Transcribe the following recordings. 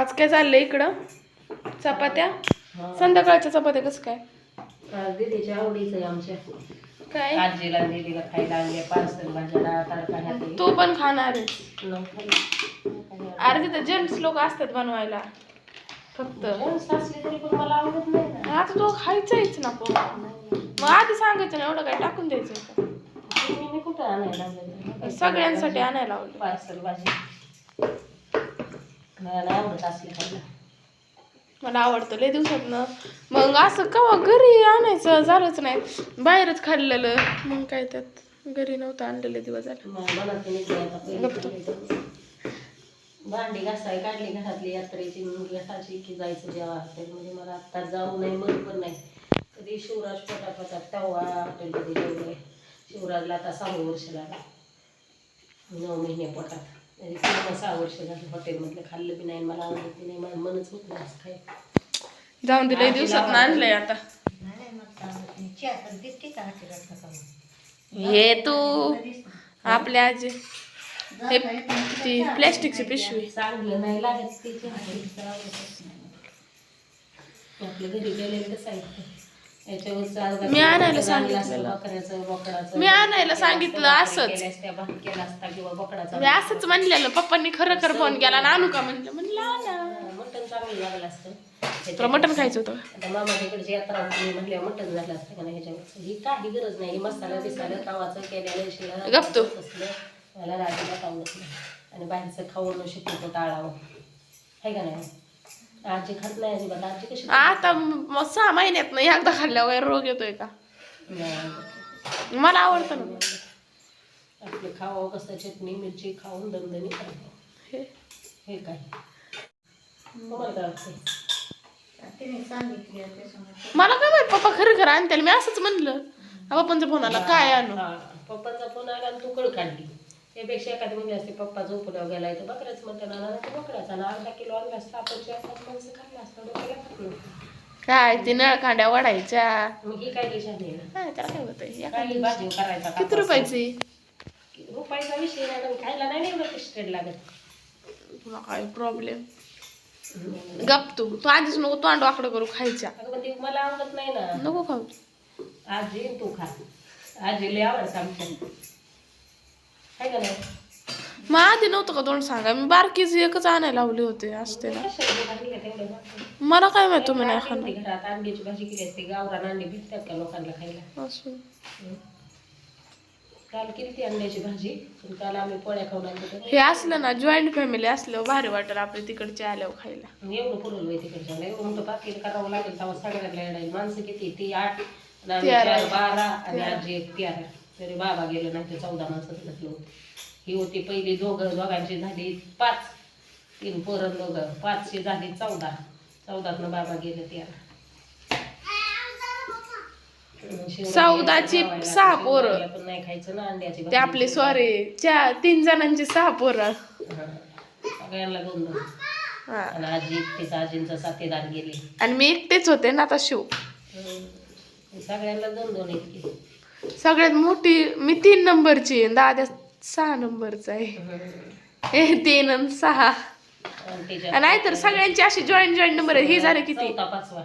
आज काय चाललंय इकडं? चपात्या? हा. संध्याकाळच्या चपात्या कसं काय? आज दीदीच्या आवडीचं आहे आमच्या. काय? आजीला आणि दीदीला खायला आणले पार्सल तडका ह्यातही. तू पण खाणार आहे न खाल्लं. अरे तिथं जेंट्स लोक असतात बनवायला. फक्त. जेवण असली तरी पण मला आवडत नाही ना. आता तो खायचाच ना पण मग आधी सांगायचं ना एवढं काय टाकून द्यायचं? मी कुठं आणायला लागले? सगळ्यांसाठी आणायला लावलं. पार्सल भाजी. मला नाही आवडत असली खायला मला आवडतं लय दिवसातनं. मग असं कवा घरी आणायचं झालंच नाही. बाहेरच खाल्लेलं. मग काय त्यात? घरी नव्हतं आणलेलं दिवस झालं. नाही आता पहिले केलं. भांडी घासाय काढली घरातली यात्रेची. मग घासायची की जायचं जेव्हा हॉटेलमध्ये मला आत्ता जाऊ नये मन पण नाही. कधी शिवराज पोटापोटात तेव्हा हॉटेलमध्ये जेवले शिवराजला आता सहा वर्ष लागलं नऊ महिने पोटात सहा वर्ष झालं हॉटेलमधलं खाल्लं बी नाही मला आवडत बी नाही मला मनच होत नाही असं खाय जाऊन दे लय दिवसात आणलंय आता. हे तू आपल्या आजी. हे ती प्लॅस्टिकची पिशवी. चांगलं नाही लागत. आपल्या घरी गेलेलं कसं आहे याच्यावरचं अर्धा मी आणायला बोकडाचं. मी आणायला सांगितलं असंच. मी असंच म्हणलेलं पप्पांनी खरं खरं फोन केला आणि आणू का? म्हणलं म्हणलं आणा तुला मटण खायचं होतं? मामाच्या इकडची यात्रा होती म्हटल्यावर मटण झालं असतं का नाही ही काही गरज नाही मसाला बिसाला तवाचं केलेलं शिळं गप तू. तसलं. मला राजीला नाही. आणि बाहेरचं खाऊन शिकवतो टाळावं आहे का नाही? आजी खात नाही अजिबात. आजी कशी आता मग सहा महिन्यात नाही एकदा खाल्ल्यावर रोग येतोय का. मला आवडतं ना. आपलं खावं कसं चटणी मिरची खाऊन दमदमी करावं हे. हे काय तुम्हाला काय वाटतंय? मला काय माहीत पप्पा खरं खरं आणतील. मी असंच म्हणलं. पप्पांचा फोन आला काय आणू? पप्पाचा फोन आला आणि तू कळ काढली. त्यापेक्षा एखादी म्हणजे असते पप्पा झोपल्यावर गेलाय तर बकऱ्याच मटण आणा तर बोकड्याचा आणा अर्धा किलो आणला असता आपण चार पाच माणसं खाल्ला असता डोक्याला खाल्लं काय ती नळ खांड्या वडायच्या मग ही काय दिशा नाही ना. हा, त्याला काय होतंय? एका- काही भाजी करायचा किती रुपयाची? रुपयाचा विषय नाही पण खायला नाही ना लागत. तुला काय प्रॉब्लेम गप तू. तू आधीच नको तोंड वाकडं करू खायच्या. अगं पण ते मला आवडत नाही ना. नको खाऊ. आजी तू खा. आजी लय आवडतं आमच्या का नाही? मग आधी नव्हतं का तोंड सांगा मी बारकीच एकच आणायला लावले होते असते ना? मला काय माहीत तुम्ही नाही खाणार. घरात अंड्याची भाजी केली असते? गावरान अंडी भेटतात का लोकांना खायला? असं. हं. काल केली ती अंड्याची भाजी पण काल आम्ही पोळ्या खाऊन. हे असलं ना जॉईंट फॅमिली असल्यावर भारी वाटेल आपल्या तिकडचे आल्यावर खायला. एवढं होय तिकडच्या एवढं मोठं पाकिट करावं लागेल तेव्हा सगळ्यांना येणार. माणसं किती? ती आठ आणि आम्ही तेरा. चार बारा आणि आजी एक तेरा तरी बाबा गेलं नाही तर चौदा माणसं होतं ही होती पहिली दोघं दोघांची झाली पाच तीन पोरं दोघं पाचशे झाली चौदा चौदातनं बाबा गेले शिवरात्री चौदाची सहा पोरं. नाही खायचं ना अंड्याची ते. आपले सॉरी चार तीन जणांची सहा पोरं. सगळ्यांना दोन दोन. आणि आजी एकटीच आजींचा साथीदार गेले आणि मी एकटेच होते ना आता शिव. सगळ्यांना दोन दोन इतकी सगळ्यात मोठी मी तीन नंबरची आहे, दादा सहा नंबरचा आहे. हे तीन आणि सहा. आणि नाहीतर सगळ्यांची अशी जॉईंट जॉईंट नंबर आहे ही झाले किती? चौथा पाचवा.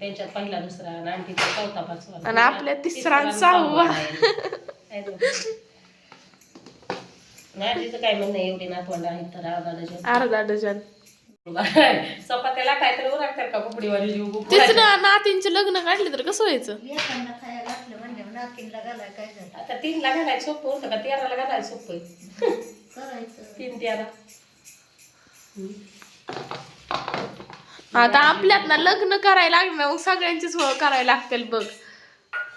त्यांच्यात पहिला दुसरा आणि आणखीचा चौथा पाचवा. आणि आपल्या तिसरा सहावा. आहे तो. नाही आजीचं काय म्हणणं आहे, एवढी नातवंड आहेत तर अर्धा डझन. अर्धा डझन. चपात्याला काय तर उरकतात का? कुपडीवाली जीव गुप तीच ना नातींचे लग्न काढले तर कसं व्हायचं? आता तीनला घालायला सोपं होतं का? तेराला घालायला सोपं आहे? तीन तेरा. आता आपल्यात ना लग्न करायला लागलं ना मग सगळ्यांचीच हो- करायला लागतील बघ.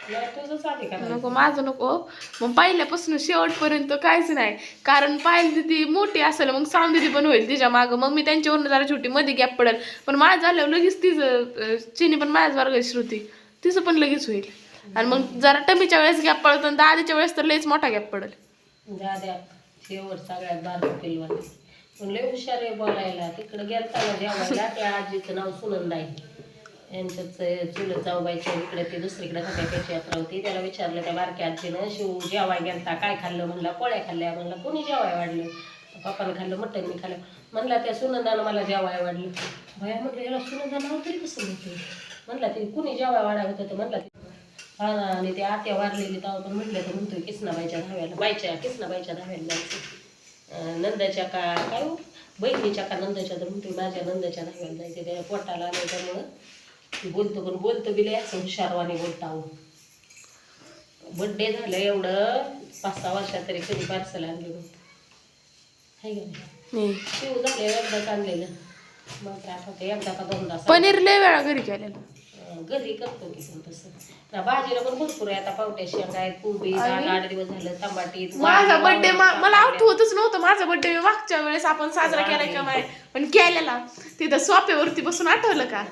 नाही तुझंच आधी का? नको माझं नको. मग पहिल्यापासून शेवटपर्यंत काहीच नाही. कारण पायल दिदी मोठी असेल मग दिदी पण होईल तिच्या मागं. मग मी त्यांच्यावरून जरा छोटी मध्ये गॅप पडेल. पण माझं झाल्यावर लगेच तिचं चिनी पण माझ्याच वर्ग श्रुती. तिचं पण लगेच होईल. आणि मग जरा टमीच्या वेळेस गॅप पडत आणि दादीच्या वेळेस तर लयच मोठा गॅप पडेल. दाद्या शेवट सगळ्यात बारीक पिलवानी. पण लय हुशार आहे बोलायला. तिकडे गेलताना जेवायला त्या आजीचं नाव सुनंद आहे यांच्याच चुलत जाऊबाईच्या इकडे ते दुसरीकडे खात्याची यात्रा होती त्याला विचारलं त्या बारक्या आजीनं शिव जेवाय गेलता काय खाल्लं? म्हणला पोळ्या खाल्ल्या. म्हणला कोणी जेवाय वाढलं? पप्पानं खाल्लं मटण मी खाल्लं. म्हणला त्या सुनंदानं मला जेवाय वाढलं. भया म्हटलं याला सुनंदा नाव तरी कसं म्हणते म्हणला ते कुणी जेवाय वाढा होतं तर म्हणला हा ना आणि ते आत्या वारलेली तेव्हा पण म्हटलं तर म्हणतोय किसनाबाईच्या धाव्याला बायच्या किसनाबाईच्या धाव्याला जायचं नंदाच्या का काय हो? बहिणीच्या का नंदाच्या तर म्हणतोय माझ्या नंदाच्या धाव्याला जायचं त्या पोटाला आलं त्यामुळं बोलतो पण बोलतो बिले असं हुशारवाने बोलता बड्डे झालं एवढं पाच सहा वर्षात तरी कधी पार्सल आणलं नव्हतं हाय का. शिव झाले एकदाच आणलेलं मग काय एकदा का दोनदा. पनीर लय वेळा घरी केलेलं घरी करतो की पण तसं. भाजीला पण भरपूर आहे आता पावट्या शेंगा आहेत कोबी आठ दिवस झालं टमाटी माझा बर्थडे मला आठवतच नव्हतं माझा बर्थडे मी मागच्या वेळेस आपण साजरा केलाय का नाही पण केलेला. तिथं सोप्यावरती बसून आठवलं का?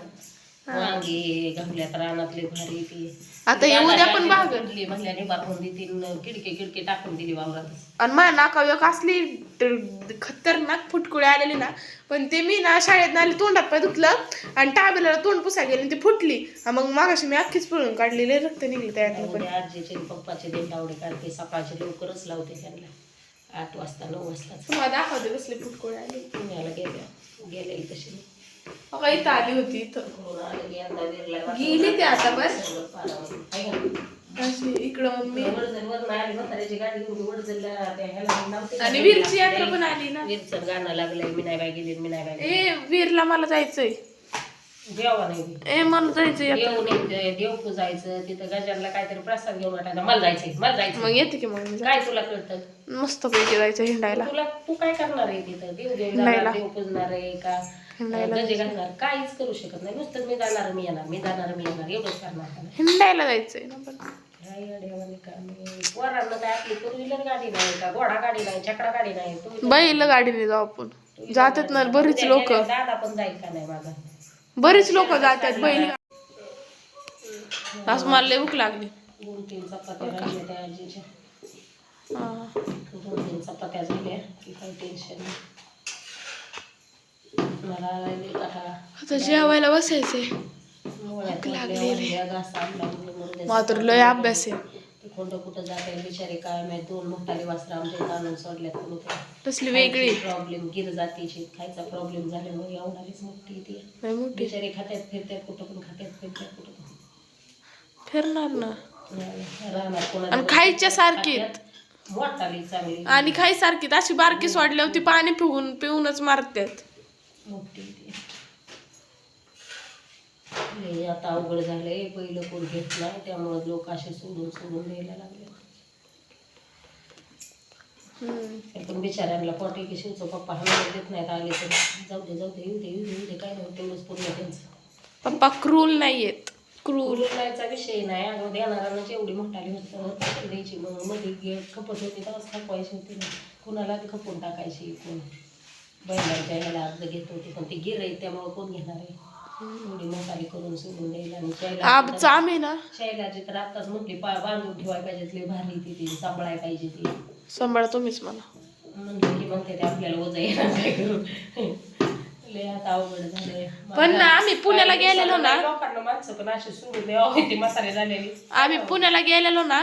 वांगी घालल्यात रानातले भारी ती. आता हे उद्या पण भागल म्हणली म्हणल्याने बापून दी तीन खिडकी खिडकी टाकून दिली वावरात. आणि माझ्या नाकावर एक असली ट- खतरनाक फुटकुळे आलेली ना पण ते मी ना शाळेत आले तोंडात पाय धुतलं आणि टाबेला तोंड पुसाय गेले आणि ती फुटली. आणि मग मागाशी मी अख्खीच पळून काढलेले रक्त निघले त्यातून पण. उद्या आजीचे आणि पप्पाचे दिन लावडे काढते सकाळचे लवकरच लावते त्यांना. आठ वाजता नऊ वाजताच. तुम्हाला दाखवते कसले फुटकुळे आले. पुण्याला गेल्या गेलेली तशी अगं इथं आली होती इथं गेली ते आता बस? अशी इकडं मम्मी. आणि वीरची यात्रा पण आली ना वीरचं गाणं लागलंय मी नाही बाय गेली मी नाही बाय. ए वीरला मला जायचंय जेवा नाही. ए मला जायचंय. देव नाही देव पूजायचं तिथं गजानला काहीतरी प्रसाद घेऊन वाटायचा मला जायचंय मला जायचं मग येते की मग काय तुला कळतं मस्त पैकी जायचं हिंडायला तुला तू काय करणार आहे तिथं देव देव. देव पूजणार आहे का हिंडायला काहीच करू शकत नाही. नुसतं मी जाणार मी येणार मी जाणार मी येणार एवढंच करणार? हिंडायला जायचंय ना पण काय येड्यावानी काम आहे. पोरांना काय आपली फोर व्हीलर गाडी नाही का? घोडा गाडी नाही चकडा गाडी नाही. तुम्ही तर- बैल गाडीने जाऊ आपण. जातात ना बरीच लोक गेल्यावर दादा पण जाईल का नाही माझा बरीच लोक जातात बैल आज मला लय भूक लागली. दोन तीन चपात्या राहिल्या त्या आजीच्या. दोन तीन चपात्या झाल्या. की काही टेन्शन नाही मला लई कंटाळा. आता जेवायला बसायचंय. लागलेली. वरल्या घास आणला म्हणून मरू दे. मला तर लय अभ्यास आहे. ते कोणतं कुठं जाते बिचारे काय माहीत दोन मोठाले वासरं आमच्या आणून सोडल्यात कोणी तसली वेगळी. प्रॉब्लेम गिर जातीची खायचा प्रॉब्लेम झाल्यामुळे एवढालीच मोठी ती. बिचारे खात्यात फिरतात कुठं पण खात्यात फिरतात कुठं पण. फिरणार ना. राहणार खायच्या सारखीत. मोठाली चांगली. आणि खाई सारखी अशी बारकी सोडल्यावर ती पाणी पिऊन पिऊनच मारतात मोठी ती आता अवघड झालंय. पहिलं कोण घेत नाही त्यामुळे लोक असे सोडून सोडून द्यायला लागले. पण बिचाऱ्यांना पोटे की शिवचं पप्पा हमी देत नाहीत. आले तर जाऊ दे जाऊ दे येऊ दे येऊ दे काय नाही तेवढंच पूर्ण त्यांचं. पप्पा क्रूल नाहीयेत. क्रूल बोलायचा विषय नाही. अगं देणाऱ्यांना जेवढी मोठाली होतं. द्यायची. मग मध्ये खपत होती तेव्हाच खपवायची होती ना. कुणाला खपून टाकायची कोण? बैलांच्या ह्याला अर्ज घेत होती पण ती गिर आहे त्यामुळे कोण घेणार आहे? एवढी मोठाली करून सोडून द्यायला आणि शैला आमचं आम्ही ना? शैलाची तर आताच म्हटली पाय बांधून ठेवायला पाहिजे लई भारी ती ती सांभाळायला पाहिजे ती. सांभाळा तुम्हीच मला म्हणलं की म्हणते ते आपल्याला ओझं येणार काय करू लय आता अवघड झालंय. पण ना आम्ही पुण्याला गेलेलो ना. लोकांना माणसं पण अशी सोडून द्यावं ती म्हातारी झालेली. आम्ही पुण्याला गेलेलो ना.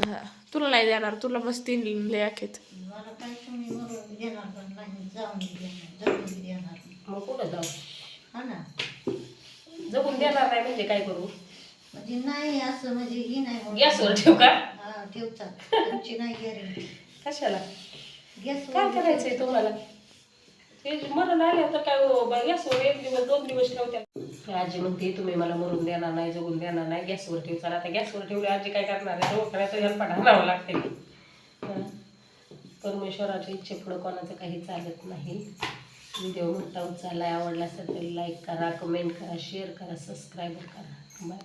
हा, तुला नाही देणार तुला मस्त तीन लेखेत मग कुठं जाऊ? जगून देणार नाही म्हणजे काय करू? म्हणजे नाही असं म्हणजे ही नाही म्हणून. गॅसवर ठेव का? हा, ठेवतात. तुमची नाही गॅरंटी कशाला? गॅस काय करायचंय तुम्हाला? ते मरण आले तर काय हो, बा- गॅसवर एक दिवस दोन दिवस ठेवत्या. आजी म्हणते तुम्ही मला मरून देणार नाही जगून देणार नाही गॅसवर ठेव. चला आता गॅसवर ठेवले आजी काय करणार आहे? डोक्याचं हेल्पाट आणावं लागते हं. परमेश्वराच्या इच्छे पुढं कोणाचं काही चालत नाही. व्हिडिओ मोठा उचलला आवडला असेल तर लाईक करा कमेंट करा शेअर करा सबस्क्राईब करा. बाय